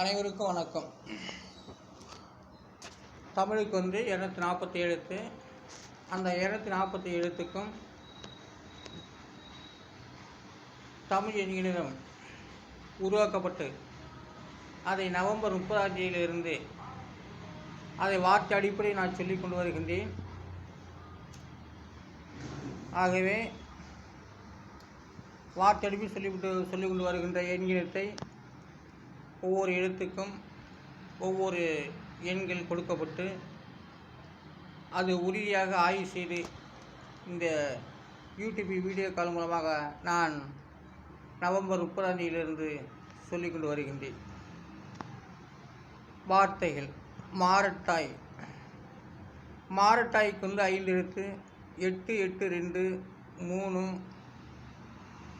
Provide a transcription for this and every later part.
அனைவருக்கும் வணக்கம். தமிழுக்கு வந்து இரநூத்தி நாற்பத்தி எழுத்து. அந்த இரநூத்தி நாற்பத்தி எழுத்துக்கும் தமிழ் என்கிறம் உருவாக்கப்பட்டு அதை நவம்பர் முப்பதாம் தேதியிலிருந்து அதை வார்த்தை அடிப்படையில் நான் சொல்லிக் கொண்டு வருகின்றேன். ஆகவே வார்த்தை அடிப்பில் சொல்லிவிட்டு சொல்லிக் கொண்டு வருகின்ற எண்கிணத்தை ஒவ்வொரு எழுத்துக்கும் ஒவ்வொரு எண்கள் கொடுக்கப்பட்டு அது உறுதியாக ஆய்வு செய்து இந்த யூடியூப் வீடியோ கால் மூலமாக நான் நவம்பர் முப்பதாம் தேதியிலிருந்து சொல்லிக்கொண்டு வருகின்றேன். வார்த்தைகள். மாரட்டாய். மாரட்டாய்க்கு வந்து ஐந்து எழுத்து. எட்டு எட்டு ரெண்டு மூணு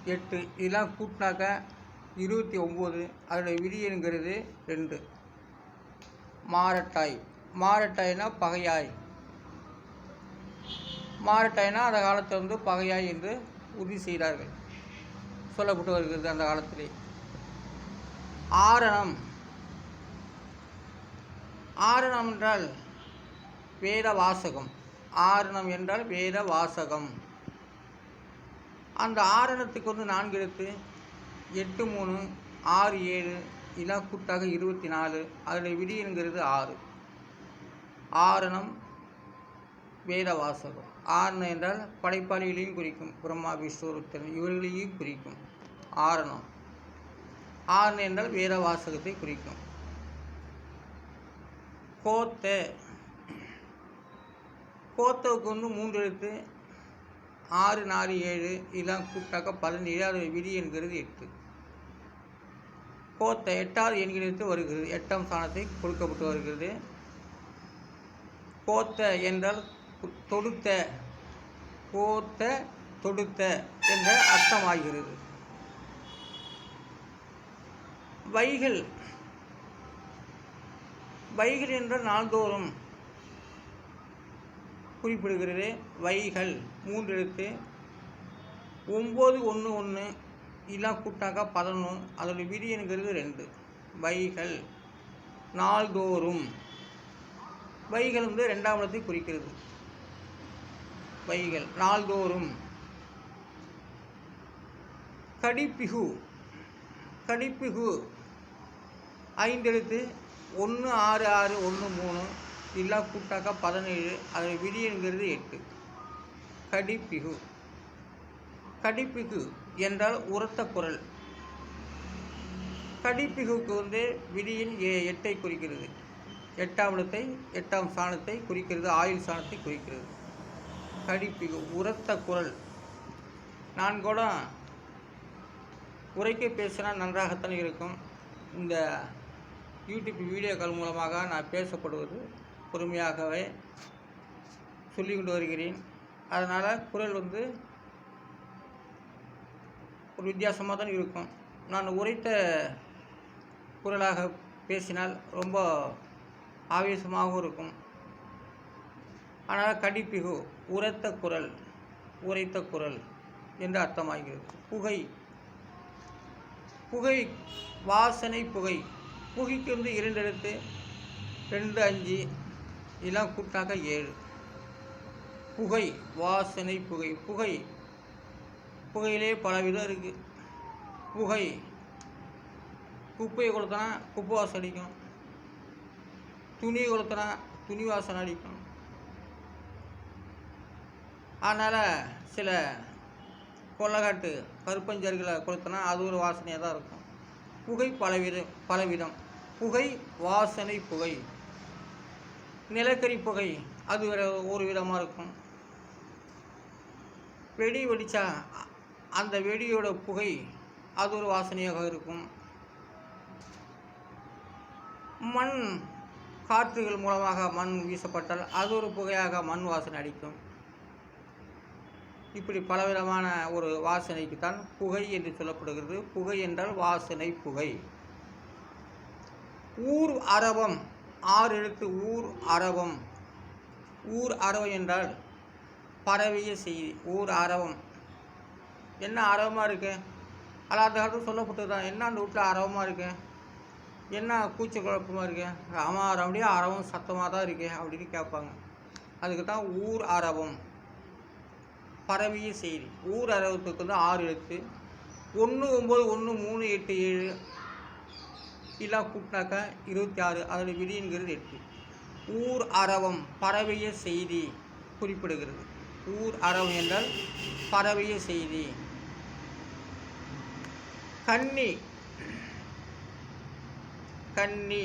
எட்டு. இதெல்லாம் கூட்டினாக்க இருபத்தி ஒம்பது அதோடைய விதியனுங்கிறது ரெண்டு. மாரட்டாய். மாரட்டாய்னா பகையாய். மாரட்டாய்னா அந்த காலத்தில் வந்து பகையாய் என்று உறுதி செய்கிறார்கள் சொல்லப்பட்டு வருகிறது அந்த காலத்திலே. ஆரணம். ஆரணம் என்றால் வேத வாசகம் ஆரணம் என்றால் வேத வாசகம் அந்த ஆரணத்துக்கு வந்து நான்கு எழுத்து. எட்டு மூணு ஆறு ஏழு இலா கூட்டாக இருபத்தி நாலு அதில் விடியனுங்கிறது ஆறு. ஆரணம் வேத வாசகம் ஆரணம் என்றால் படைப்பாளிகளையும் குறிக்கும் பிரம்மா விஸ்வருத்தன் இவர்களையும் குறிக்கும். ஆரணம். ஆரணம் என்றால் வேத வாசகத்தை குறிக்கும். கோத்த. கோத்தவுக்கு வந்து மூன்று எழுத்து. ஆறு நாலு ஏழு இதெல்லாம் கூட்டாக்க பதினேழு அது விதி என்கிறது எட்டு. கோத்த எட்டாவது என்கிறது வருகிறது. எட்டாம் ஸ்தானத்தை கொடுக்கப்பட்டு வருகிறது. கோத்த என்றால் தொடுத்த கோத்த தொடுத்த என்ற அர்த்தமாகிறது. வைகள் வைகள் என்றால் நாள்தோறும் குறிப்பிடுகிறது. வைகள் மூன்று எழுத்து. ஒம்பது ஒன்று ஒன்று. இதெல்லாம் கூட்டாக்கா பதினொன்று அதோட விரியனுங்கிறது ரெண்டு. வைகள். நாள்தோறும். வைகள் வந்து ரெண்டாம் இடத்தை குறிக்கிறது. வைகள். நாள்தோறும். கடிப்பிகு. கடிப்பிகு. ஐந்தெழுத்து ஒன்று ஆறு ஆறு ஒன்று மூணு. இல்லா கூட்டாக்கா பதினேழு. அதோட விதியனுங்கிறது எட்டு. கடிப்பிகு. கடிப்பிகு. என்றால் உரத்த குரல். கடிப்பிகுக்கு வந்து விதியின் எ- எட்டை குறிக்கிறது. எட்டாம் இடத்தை எட்டாம் சாணத்தை குறிக்கிறது ஆயுள் சாணத்தை குறிக்கிறது. கடிப்பிகு உரத்த குரல். நான் கூட உரைக்க பேசினா நன்றாகத்தான் இருக்கும். இந்த யூடியூப் வீடியோ கால் மூலமாக நான் பேசப்படுவது பொறுமையாகவே சொல்லிக் கொண்டு வருகிறேன். அதனால் குரல் வந்து ஒரு வித்தியாசமாக தான் இருக்கும். நான் உரைத்த குரலாக பேசினால் ரொம்ப ஆவேசமாகவும் இருக்கும். ஆனால் கடிப்பிகு உரத்த குரல் உரைத்த குரல் என்று அர்த்தமாகிறது. புகை. புகை வாசனை புகை. புகைக்கு வந்து இரண்டு எழுத்து ரெண்டு அஞ்சு இதெல்லாம் கூட்டாக ஏழு. புகை வாசனை புகை. புகை புகையிலே பல விதம் இருக்குது புகை குப்பையை கொளுத்தினா குப்பை வாசம் அடிக்கும். துணியை கொளுத்தினா துணி வாசனை அடிக்கும். அதனால் சில கொள்ளக்காட்டு கருப்பஞ்சர்களை கொளுத்தினா அது ஒரு வாசனையாக தான் இருக்கும். புகை பலவிதம் பலவிதம் புகை வாசனை புகை. நிலக்கரி புகை. அது வேறு ஒரு விதமாக இருக்கும். வெடி வெடிச்சா அந்த வெடியோட புகை அது ஒரு வாசனையாக இருக்கும். மண் காற்றுகள் மூலமாக மண் வீசப்பட்டால் அது ஒரு புகையாக மண் வாசனை அடிக்கும். இப்படி பலவிதமான ஒரு வாசனைக்கு தான் புகை என்று சொல்லப்படுகிறது. புகை என்றால் வாசனை புகை. ஊர் அரவம் ஆறு எழுத்து ஊர் அரவம். ஊர் அரவம் என்றால் பரவிய செய்தி. ஊர் அரவம். என்ன அரவமாக இருக்கு? அல்லாத காலத்தில் சொல்லப்பட்டது தான் என்ன அந்த வீட்டில் அரவமாக இருக்கு? என்ன கூச்ச குழப்பமாக இருக்கு? ராமாரமுடைய அரவம் சத்தமாக தான் இருக்கு அப்படின்னு கேட்பாங்க. அதுக்கு தான் ஊர் அரவம். பரவிய செய்தி. ஊர் அரவத்துக்கு வந்து ஆறு எழுத்து. ஒன்று ஒம்பது ஒன்று மூணு எட்டு ஏழு எல்லாம் கூட்டினாக்கா இருபத்தி ஆறு. அதில் விதிங்கிறது எட்டு. ஊர் அரவம் பரவிய செய்தி குறிப்பிடுகிறது. ஊர் அரவம் என்றால் பரவிய செய்தி. கன்னி கன்னி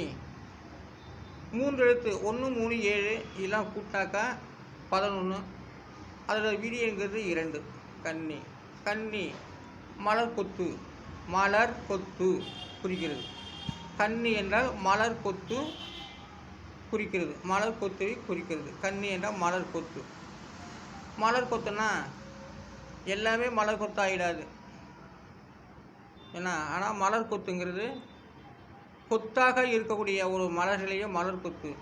மூன்று எழுத்து ஒன்று மூணு ஏழு இதெல்லாம் கூட்டாக்கா பதினொன்று அதில் விதிங்கிறது இரண்டு. கன்னி கன்னி மலர் கொத்து. மலர் கொத்து குறிக்கிறது. கன்னி என்றால் மலர் கொத்து குறிக்கிறது. மலர் கொத்துவை குறிக்கிறது. கன்னி என்றால் மலர் கொத்து. மலர் கொத்துனா எல்லாமே மலர் கொத்து ஆகிடாது ஏன்னா ஆனால் மலர் கொத்துங்கிறது கொத்தாக இருக்கக்கூடிய ஒரு மலர்களையே மலர் கொத்து.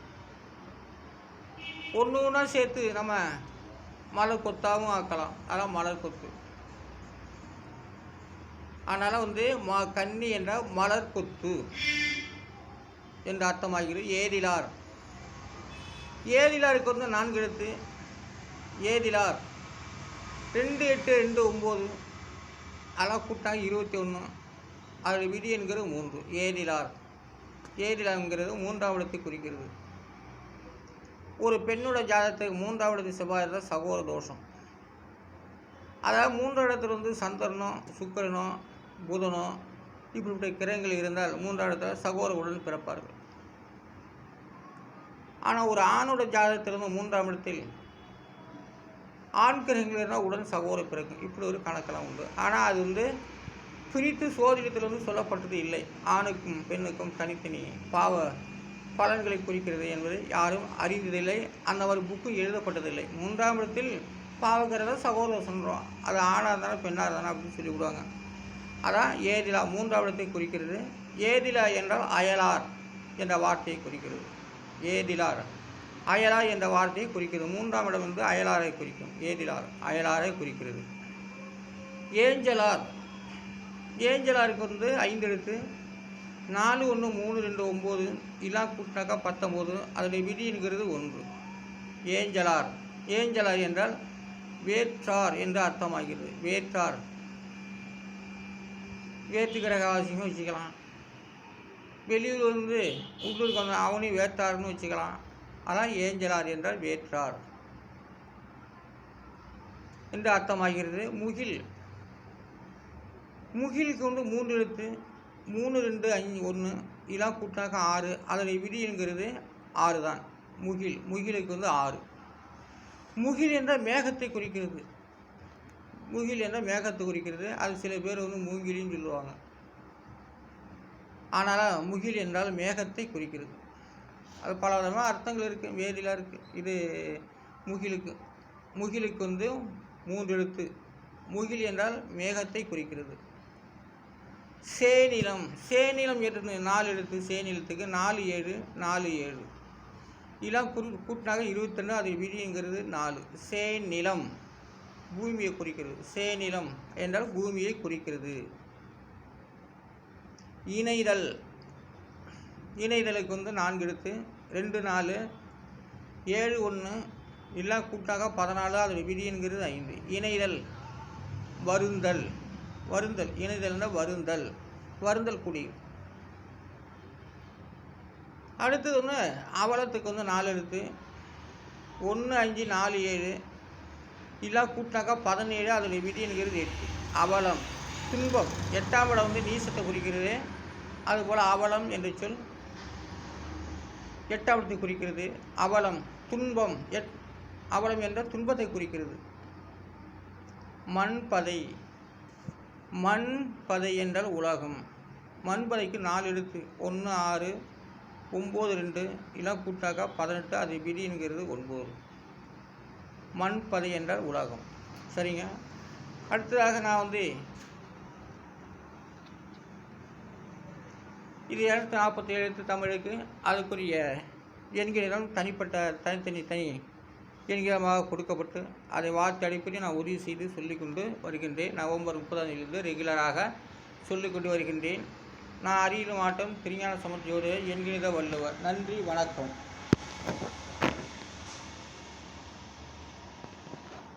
ஒன்று ஒன்றா சேர்த்து நம்ம மலர் கொத்தாகவும் ஆக்கலாம். அதான் மலர் கொத்து. அதனால் வந்து ம கன்னி என்ற மலர் கொத்து என்று அர்த்தமாகிறது. ஏதிலார். ஏதிலாருக்கு வந்து நான்கு எழுத்து. ஏதிலார். ரெண்டு எட்டு ரெண்டு ஒம்பது. அதெல்லாம் இருபத்தி ஒன்று அதில் விதி என்கிறது மூன்று. ஏதிலார் ஏதிலாங்கிறது மூன்றாம் இடத்தை குறிக்கிறது. ஒரு பெண்ணோட ஜாதகத்துக்கு மூன்றாம் இடத்து செவ்வாய் சகோதர தோஷம். அதாவது மூன்றாம் இடத்துல வந்து சந்திரனோ சுக்கரனோ புதனோ இப்படிப்பட்ட கிரகங்கள் இருந்தால் மூன்றாம் இடத்துல சகோதரர்களுடன் பிறப்பார்கள். ஆனால் ஒரு ஆணோட ஜாதகத்திலிருந்து மூன்றாம் இடத்தில் ஆண் கிரகங்கள் இருந்தால் உடன் சகோதர பிறக்கும் இப்படி ஒரு கணக்கெல்லாம் உண்டு. ஆனால் அது வந்து பிரித்து சோதிடத்தில் வந்து சொல்லப்பட்டது இல்லை. ஆணுக்கும் பெண்ணுக்கும் தனித்தனி பாவ பலன்களை குறிக்கிறது என்பதை யாரும் அறிந்ததில்லை. அந்த ஒரு புக்கு எழுதப்பட்டதில்லை. மூன்றாம் இடத்தில் பாவக்கிறத சகோதரர் சொல்கிறோம் அது ஆணாக இருந்தாலும் பெண்ணாக இருந்தாலும் அப்படின்னு சொல்லி விடுவாங்க. அதான் ஏதிலா மூன்றாம் இடத்தை குறிக்கிறது. ஏதிலா என்றால் அயலார் என்ற வார்த்தையை குறிக்கிறது. ஏதிலார். அயலார் என்ற வார்த்தையை குறிக்கிறது. மூன்றாம் இடம் வந்து அயலாரை குறிக்கும். ஏதிலார் அயலாரை குறிக்கிறது. ஏஞ்சலார். ஏஞ்சலாருக்கு வந்து ஐந்து எழுத்து நாலு ஒன்று மூணு ரெண்டு ஒம்பது இலாம் கூட்டினாக்கா பத்தொம்போது அதனுடைய விதிங்கிறது ஒன்று. ஏஞ்சலார். ஏஞ்சலார் என்றால் வேற்றார் என்று அர்த்தமாகிறது. வேற்றார். வேற்று கிரகவாசியும் வச்சுக்கலாம். வெளியூர் வந்து உள்ளூருக்கு வந்து அவனையும் வேற்றாருன்னு வச்சுக்கலாம். அதான் ஏஞ்சலார் என்றால் வேற்றார். என்று அர்த்தமாகிறது. முகில். முகிலுக்கு வந்து மூன்று எழுத்து மூணு ரெண்டு அஞ்சு ஒன்று இதெல்லாம் கூட்டினாக்க ஆறு அதனுடைய விதிங்கிறது ஆறு தான். முகில். முகிலுக்கு வந்து ஆறு. முகில் என்றால் மேகத்தை குறிக்கிறது. முகில் என்றால் மேகத்தை குறிக்கிறது. அது சில பேர் வந்து மூங்கிலின்னு சொல்லுவாங்க. ஆனால் முகில் என்றால் மேகத்தை குறிக்கிறது. அது பல விதமாக அர்த்தங்கள் இருக்குது வேதிலாம் இருக்குது இது முகிலுக்கு முகிலுக்கு வந்து மூன்று எழுத்து. முகில் என்றால் மேகத்தை குறிக்கிறது. சேநிலம் சேநிலம் எட்டு நாலு எழுத்து சேநிலத்துக்கு நாலு ஏழு நாலு ஏழு. இதெல்லாம் குறு கூட்டினாக இருபத்தெண்டு அது விதிங்கிறது நாலு. சேநிலம் பூமியை குறிக்கிறது. சேநிலம் என்றால் பூமியை குறிக்கிறது. இணைதல் இணைதலுக்கு வந்து நான்கு எழுத்து. ரெண்டு நாலு ஏழு ஒன்று எல்லாம் கூட்டாக பதினாலு அதோட விதிங்கிறது ஐந்து. இணைதல் வருந்தல். வருந்தல் இணைதல்னா வருந்தல். வருந்தல் குடி. அடுத்தது ஒன்று அவலத்துக்கு வந்து நாலு எழுத்து. ஒன்று அஞ்சு நாலு ஏழு. எல்லாம் கூட்டினாக்கா பதினேழு அதோடைய விதிங்கிறது எட்டு. அவலம். துன்பம். எட்டாம் இடம் வந்து நீசத்தை குறிக்கிறது. அதுபோல் அவலம் என்று சொல் எட்டாவது குறிக்கிறது. அவலம் துன்பம் எட் அவலம் என்ற துன்பத்தை குறிக்கிறது. மண்பதை மண்பதை என்றால் உலகம். மண்பதைக்கு நாலு எழுத்து ஒன்று ஆறு ஒம்பது ரெண்டு இளம் கூட்டாக்கா பதினெட்டு அது விதிங்கிறது ஒன்பது. மண்பதை என்றால் உலகம். சரிங்க? அடுத்ததாக நான் வந்து இது இரநூத்தி நாற்பத்தி ஏழு எழுத்து தமிழுக்கு அதுக்குரிய எண்களிடம் தனிப்பட்ட தனித்தனி தனி எண்கிரமாக கொடுக்கப்பட்டு அதை வார்த்தை அடிப்படையில் நான் உறுதி செய்து சொல்லிக்கொண்டு வருகின்றேன். நவம்பர் முப்பதாம் தேதியிலிருந்து ரெகுலராக சொல்லிக்கொண்டு வருகின்றேன். நான் அரியலும் ஆட்டம் திருஞான சமுத்தியோடு என்கிற வள்ளுவர். நன்றி வணக்கம்.